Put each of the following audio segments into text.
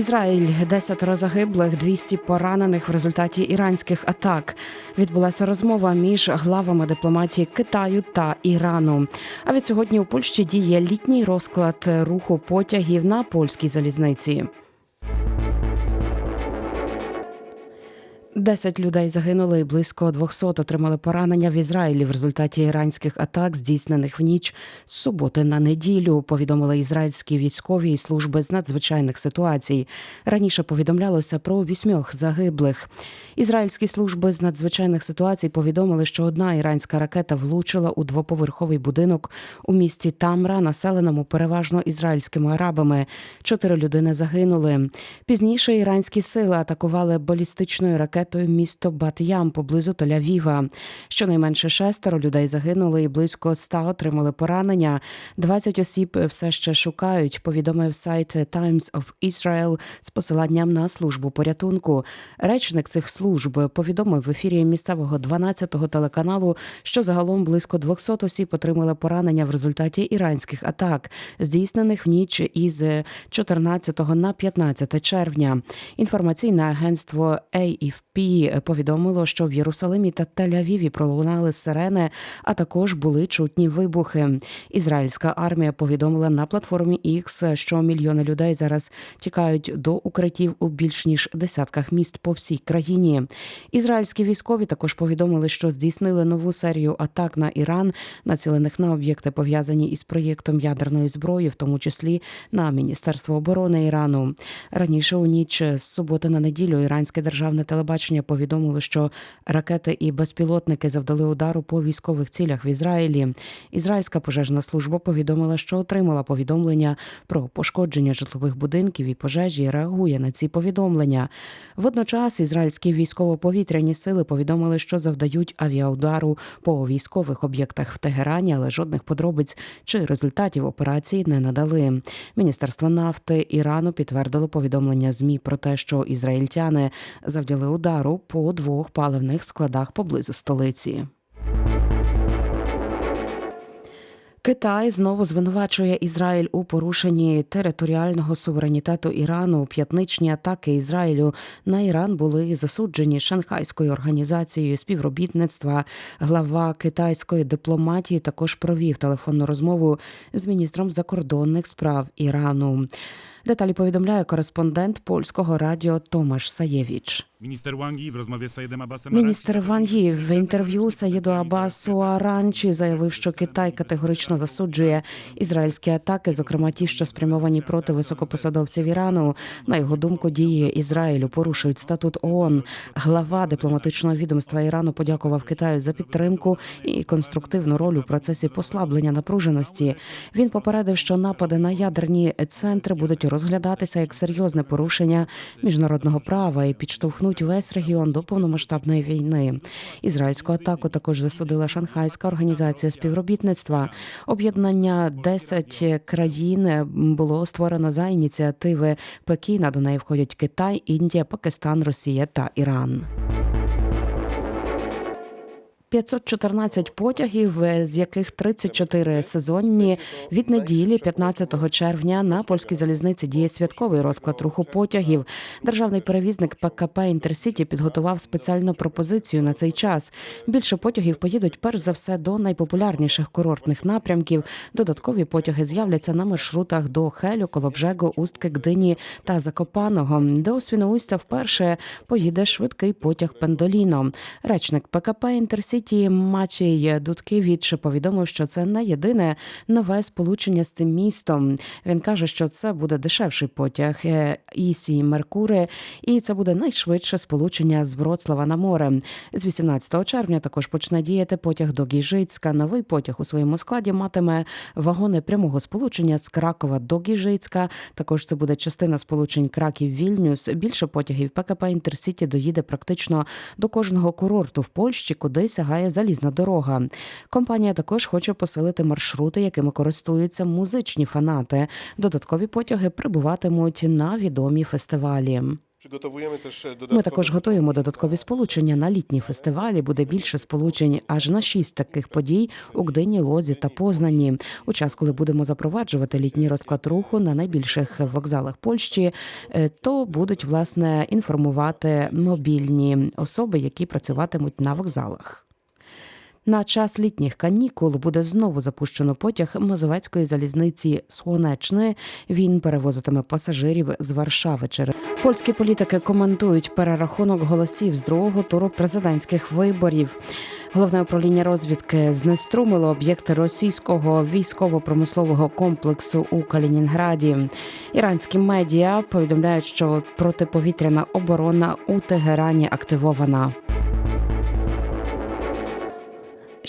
Ізраїль 10 загиблих, 200 поранених в результаті іранських атак. Відбулася розмова між главами дипломатії Китаю та Ірану. А від сьогодні у Польщі діє літній розклад руху потягів на польській залізниці. Десять людей загинули і близько 200 отримали поранення в Ізраїлі в результаті іранських атак, здійснених в ніч з суботи на неділю. Повідомили ізраїльські військові і служби з надзвичайних ситуацій. Раніше повідомлялося про вісьмьох загиблих. Ізраїльські служби з надзвичайних ситуацій повідомили, що одна іранська ракета влучила у двоповерховий будинок у місті Тамра, населеному переважно ізраїльськими арабами. Чотири людини загинули. Пізніше іранські сили атакували балістичною ракетою місто Бат-Ям поблизу Тель-Авіва. Щонайменше шестеро людей загинули і близько ста отримали поранення. 20 осіб все ще шукають. Повідомив сайт Times of Israel з посиланням на службу порятунку. Речник цих служб повідомив в ефірі місцевого 12-го телеканалу, що загалом близько 200 осіб отримали поранення в результаті іранських атак, здійснених в ніч із 14 на 15 червня. Інформаційне агентство AFP повідомило, що в Єрусалимі та Тель-Авіві пролунали сирени, а також були чутні вибухи. Ізраїльська армія повідомила на платформі X, що мільйони людей зараз тікають до укриттів у більш ніж десятках міст по всій країні. Ізраїльські військові також повідомили, що здійснили нову серію атак на Іран, націлених на об'єкти пов'язані із проєктом ядерної зброї, в тому числі на Міністерство оборони Ірану. Раніше у ніч з суботи на неділю іранське державне телебачення повідомило, що ракети і безпілотники завдали удару по військових цілях в Ізраїлі. Ізраїльська пожежна служба повідомила, що отримала повідомлення про пошкодження житлових будинків і пожежі. і Реагує на ці повідомлення. Водночас ізраїльські військово-повітряні сили повідомили, що завдають авіаудару по військових об'єктах в Тегерані, але жодних подробиць чи результатів операції не надали. Міністерство нафти Ірану підтвердило повідомлення змі про те, що ізраїльтяни завдяли удару по двох паливних складах поблизу столиці. Китай знову звинувачує Ізраїль у порушенні територіального суверенітету Ірану. П'ятничні атаки Ізраїлю на Іран були засуджені Шанхайською організацією співробітництва. Глава китайської дипломатії також провів телефонну розмову з міністром закордонних справ Ірану. Деталі повідомляє кореспондент польського радіо Томаш Саєвіч. Minister Wangi w rozmowie z Saidem Abbasem Міністр Ван Ї в інтерв'ю Саїду Абасу Аранчі заявив, що Китай категорично засуджує ізраїльські атаки, зокрема ті, що спрямовані проти високопосадовців Ірану. На його думку, дії Ізраїлю порушують статут ООН. Глава дипломатичного відомства Ірану подякував Китаю за підтримку і конструктивну роль у процесі послаблення напруженості. Він попередив, що напади на ядерні центри будуть розглядатися як серйозне порушення міжнародного права і підштовхнуть весь регіон до повномасштабної війни. Ізраїльську атаку також засудила Шанхайська організація співробітництва. Об'єднання 10 країн було створено за ініціативи Пекіна. До неї входять Китай, Індія, Пакистан, Росія та Іран. 514 потягів, з яких 34 сезонні. Від неділі, 15 червня, на польській залізниці діє святковий розклад руху потягів. Державний перевізник ПКП Інтерсіті підготував спеціальну пропозицію на цей час. Більше потягів поїдуть перш за все до найпопулярніших курортних напрямків. Додаткові потяги з'являться на маршрутах до Хелю, Колобжего, Устки, Гдині та Закопаного. До Свіноустя вперше поїде швидкий потяг Пендоліно. Речник ПКП Інтерсіті Матій Дудкевич повідомив, що це не єдине нове сполучення з цим містом. Він каже, що це буде дешевший потяг е, Ісі Меркури, і це буде найшвидше сполучення з Вроцлава на море. З 18 червня також почне діяти потяг до Гіжицька. Новий потяг у своєму складі матиме вагони прямого сполучення з Кракова до Гіжицька. Також це буде частина сполучень Краків Вільнюс. Більше потягів ПКП Інтерсіті доїде практично до кожного курорту в Польщі, куди сягає залізна дорога. Компанія також хоче посилити маршрути, якими користуються музичні фанати. Додаткові потяги прибуватимуть на відомі фестивалі. Ми також готуємо додаткові сполучення на літні фестивалі. Буде більше сполучень аж на шість таких подій у Гдині, Лозі та Познані. У час, коли будемо запроваджувати літній розклад руху на найбільших вокзалах Польщі, е, то будуть власне інформувати мобільні особи, які працюватимуть на вокзалах. На час літніх канікул буде знову запущено потяг Мазовецької залізниці Сонечне. Він перевозитиме пасажирів з Варшави через польські політики коментують перерахунок голосів з другого туру президентських виборів. Головне управління розвідки знеструмило об'єкти російського військово-промислового комплексу у Калінінграді. Іранські медіа повідомляють, що протиповітряна оборона у Тегерані активована.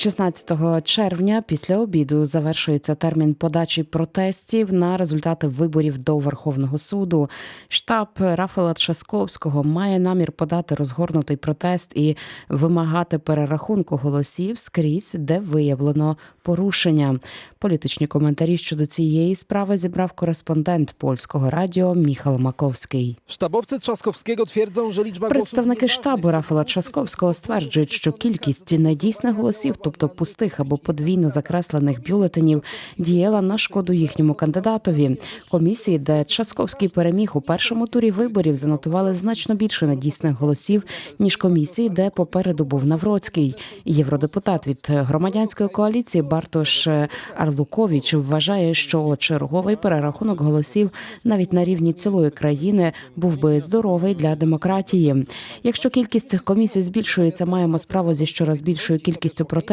16 червня після обіду завершується термін подачі протестів на результати виборів до Верховного суду. Штаб Рафала Тшасковського має намір подати розгорнутий протест і вимагати перерахунку голосів скрізь, де виявлено порушення. Політичні коментарі щодо цієї справи зібрав кореспондент польського радіо Міхал Маковський. Sztabowcy Trzaskowskiego twierdzą, że liczba Представники штабу Рафала Часковського стверджують, що кількість недійсних голосів, тобто пустих або подвійно закреслених бюлетенів, діяла на шкоду їхньому кандидатові. Комісії, де Часковський переміг у першому турі виборів, занотували значно більше недійсних голосів ніж комісії, де попереду був Навроцький. Євродепутат від громадянської коаліції Бартош Арлукович вважає, що черговий перерахунок голосів навіть на рівні цілої країни був би здоровий для демократії. Якщо кількість цих комісій збільшується, маємо справу зі щораз більшою кількістю протестів.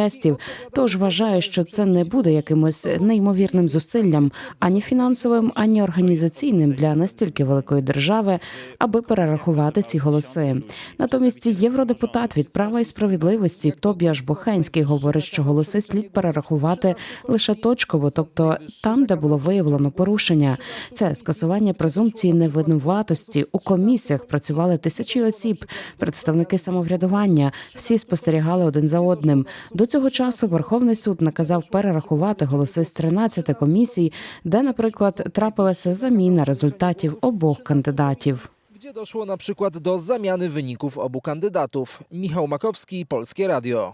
Тож вважаю, що це не буде якимось неймовірним зусиллям ані фінансовим, ані організаційним для настільки великої держави, аби перерахувати ці голоси. Натомість євродепутат від права і справедливості Тобіаш Бохенський говорить, що голоси слід перерахувати лише точково, тобто там, де було виявлено порушення. Це скасування презумпції невинуватості. У комісіях працювали тисячі осіб, представники самоврядування. Всі спостерігали один за одним. До цього часу Верховний суд наказав перерахувати голоси з 13 комісій, де, наприклад, трапилася заміна результатів обох кандидатів. gdzie doszło na przykład do zamiany wyników obu kandydatów. Michał Makowski, Polskie Radio.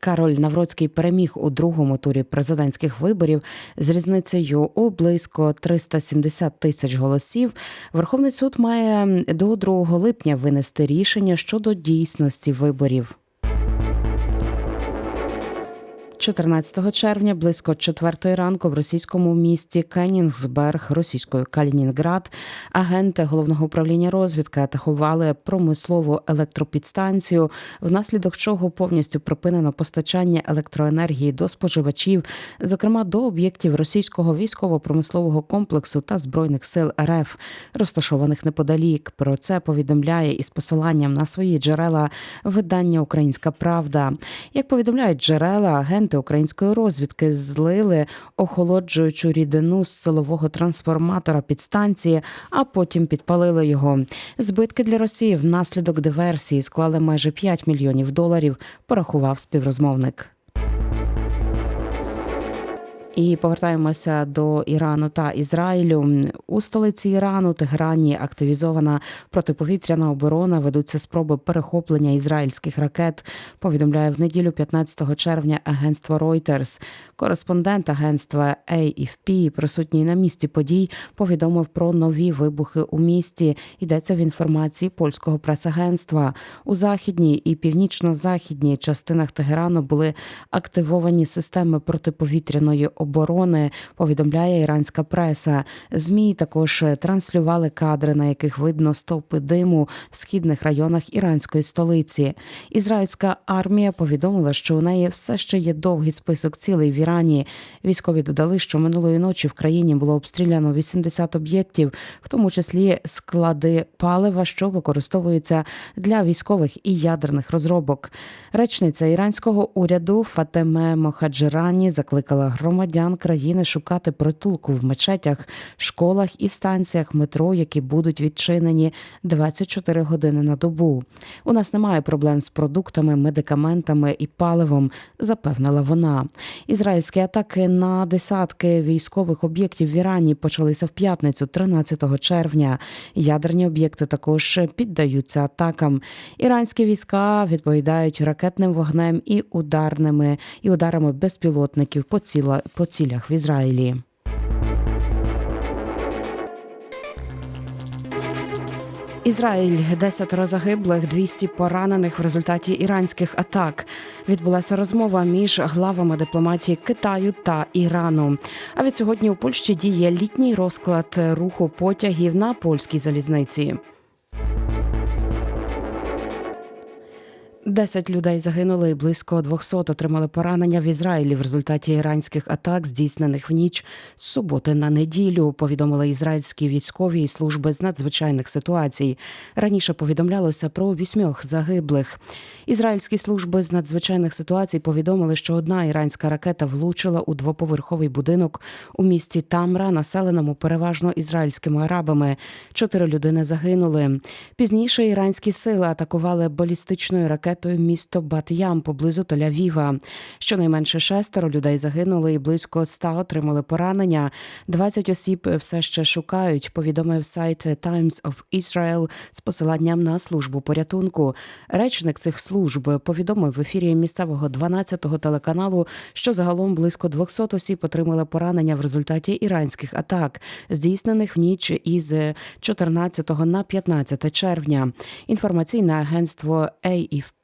Кароль Навроцький переміг у другому турі президентських виборів з різницею у близько 370 тисяч голосів. Верховний суд має до 2 липня винести рішення щодо дійсності виборів. 14 червня близько 4 ранку в російському місті Кенінгсберг, російською Калінінград, агенти головного управління розвідки атакували промислову електропідстанцію, внаслідок чого повністю припинено постачання електроенергії до споживачів, зокрема до об'єктів російського військово-промислового комплексу та збройних сил РФ, розташованих неподалік. Про це повідомляє із посиланням на свої джерела видання Українська Правда. Як повідомляють джерела, агенти української розвідки злили охолоджуючу рідину з силового трансформатора підстанції, а потім підпалили його. Збитки для Росії внаслідок диверсії склали майже 5 мільйонів доларів. Порахував співрозмовник. І повертаємося до Ірану та Ізраїлю. У столиці Ірану Тегерані активізована протиповітряна оборона. Ведуться спроби перехоплення ізраїльських ракет. Повідомляє в неділю, 15 червня, агентство Reuters. Кореспондент агентства AFP, присутній на місці подій, повідомив про нові вибухи у місті. Йдеться в інформації польського прес-агентства. У західній і північно-західній частинах Тегерану були активовані системи протиповітряної. Повідомляє іранська преса. Змі також транслювали кадри, на яких видно стовпи диму в східних районах іранської столиці. Ізраїльська армія повідомила, що у неї все ще є довгий список цілей в Ірані. Військові додали, що минулої ночі в країні було обстріляно 80 об'єктів, в тому числі склади палива, що використовуються для військових і ядерних розробок. Речниця іранського уряду Фатеме Мохаджирані закликала громадян громадян країни шукати притулку в мечетях, школах і станціях метро, які будуть відчинені 24 години на добу. У нас немає проблем з продуктами, медикаментами і паливом, запевнила вона. Ізраїльські атаки на десятки військових об'єктів в Ірані почалися в п'ятницю, 13 червня. Ядерні об'єкти також піддаються атакам. Іранські війська відповідають ракетним вогнем і ударними і ударами безпілотників по, ціла, по цілях в Ізраїлі. Ізраїль 10 загиблих, 200 поранених в результаті іранських атак. Відбулася розмова між главами дипломатії Китаю та Ірану. А від сьогодні у Польщі діє літній розклад руху потягів на польській залізниці. Десять людей загинули і близько 200 отримали поранення в Ізраїлі в результаті іранських атак, здійснених в ніч з суботи на неділю. Повідомили ізраїльські військові і служби з надзвичайних ситуацій. Раніше повідомлялося про вісьмьох загиблих. Ізраїльські служби з надзвичайних ситуацій повідомили, що одна іранська ракета влучила у двоповерховий будинок у місті Тамра, населеному переважно ізраїльськими арабами. Чотири людини загинули. Пізніше іранські сили атакували балістичною ракетою місто Бат-Ям поблизу Тель-Авіва. Щонайменше шестеро людей загинули і близько ста отримали поранення. 20 осіб все ще шукають. Повідомив сайт Times of Israel з посиланням на службу порятунку. Речник цих служб повідомив в ефірі місцевого 12-го телеканалу, що загалом близько 200 осіб отримали поранення в результаті іранських атак, здійснених в ніч із 14 на 15 червня. Інформаційне агентство AFP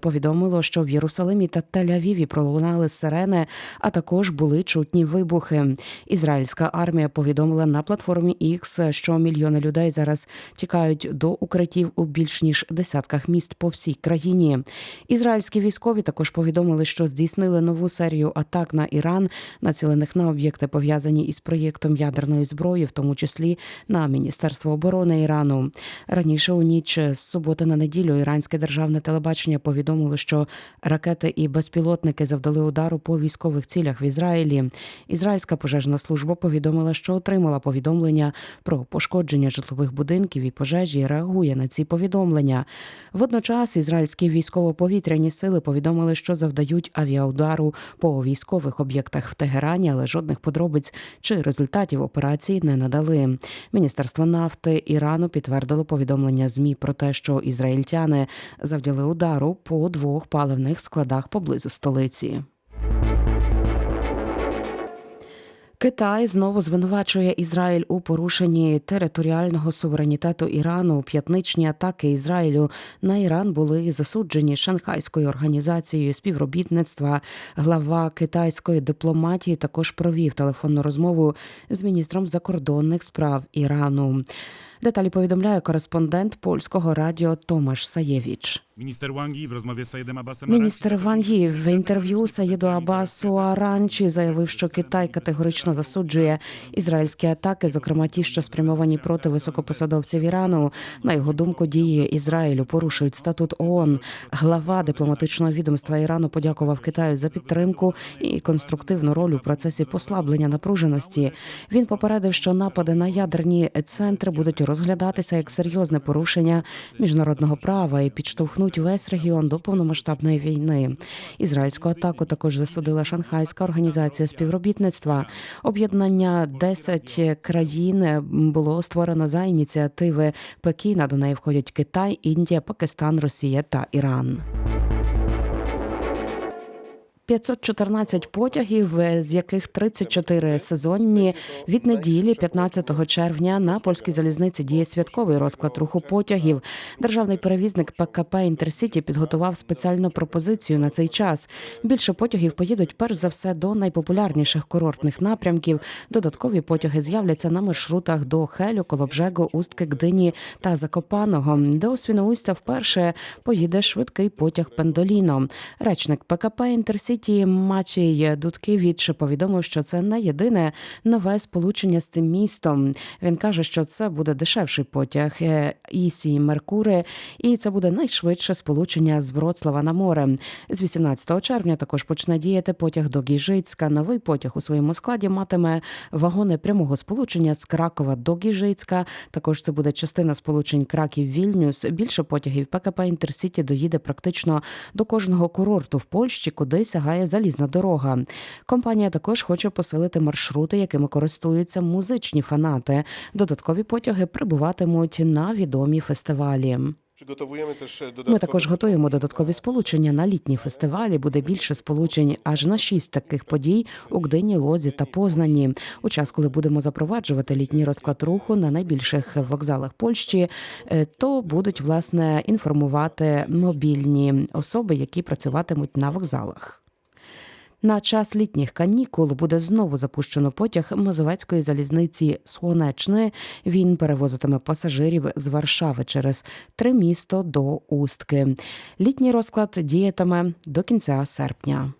повідомило, що в Єрусалимі та Тель-Авіві пролунали сирени, а також були чутні вибухи. Ізраїльська армія повідомила на платформі X, що мільйони людей зараз тікають до укриттів у більш ніж десятках міст по всій країні. Ізраїльські військові також повідомили, що здійснили нову серію атак на Іран, націлених на об'єкти пов'язані із проєктом ядерної зброї, в тому числі на Міністерство оборони Ірану. Раніше у ніч з суботи на неділю іранське державне телебачення повідомило, що ракети і безпілотники завдали удару по військових цілях в Ізраїлі. Ізраїльська пожежна служба повідомила, що отримала повідомлення про пошкодження житлових будинків і пожежі. і Реагує на ці повідомлення. Водночас ізраїльські військово-повітряні сили повідомили, що завдають авіаудару по військових об'єктах в Тегерані, але жодних подробиць чи результатів операції не надали. Міністерство нафти Ірану підтвердило повідомлення змі про те, що ізраїльтяни завдяли удару по двох паливних складах поблизу столиці. Китай знову звинувачує Ізраїль у порушенні територіального суверенітету Ірану. П'ятничні атаки Ізраїлю на Іран були засуджені Шанхайською організацією співробітництва. Глава китайської дипломатії також провів телефонну розмову з міністром закордонних справ Ірану. Деталі повідомляє кореспондент польського радіо Томаш Саєвіч. Minister Wangi w rozmowie Міністр Ван Ї в інтерв'ю Саїду Абасу Аранчі заявив, що Китай категорично засуджує ізраїльські атаки, зокрема ті, що спрямовані проти високопосадовців Ірану. На його думку, дії Ізраїлю порушують статут ООН. Глава дипломатичного відомства Ірану подякував Китаю за підтримку і конструктивну роль у процесі послаблення напруженості. Він попередив, що напади на ядерні центри будуть розглядатися як серйозне порушення міжнародного права і підштовхнуть весь регіон до повномасштабної війни. Ізраїльську атаку також засудила Шанхайська організація співробітництва. Об'єднання 10 країн було створено за ініціативи Пекіна. До неї входять Китай, Індія, Пакистан, Росія та Іран. 514 потягів, з яких 34 сезонні. Від неділі, 15 червня, на польській залізниці діє святковий розклад руху потягів. Державний перевізник ПКП Інтерсіті підготував спеціальну пропозицію на цей час. Більше потягів поїдуть перш за все до найпопулярніших курортних напрямків. Додаткові потяги з'являться на маршрутах до Хелю, Колобжего, Устки, Гдині та Закопаного. До Свіноустя вперше поїде швидкий потяг Пендоліно. Речник ПКП Інтерсіті Інтерсіті Матій Дудкевич повідомив, що це не єдине нове сполучення з цим містом. Він каже, що це буде дешевший потяг е, Ісі Меркури, і це буде найшвидше сполучення з Вроцлава на море. З 18 червня також почне діяти потяг до Гіжицька. Новий потяг у своєму складі матиме вагони прямого сполучення з Кракова до Гіжицька. Також це буде частина сполучень Краків-Вільнюс. Більше потягів ПКП Інтерсіті доїде практично до кожного курорту в Польщі, куди сягає залізна дорога. Компанія також хоче посилити маршрути, якими користуються музичні фанати. Додаткові потяги прибуватимуть на відомі фестивалі. Ми також готуємо додаткові сполучення на літні фестивалі. Буде більше сполучень аж на шість таких подій у Гдині, Лозі та Познані. У час, коли будемо запроваджувати літній розклад руху на найбільших вокзалах Польщі, е, то будуть власне інформувати мобільні особи, які працюватимуть на вокзалах. На час літніх канікул буде знову запущено потяг Мазовецької залізниці Сонечне. Він перевозитиме пасажирів з Варшави через три місто до Устки. Літній розклад діятиме до кінця серпня.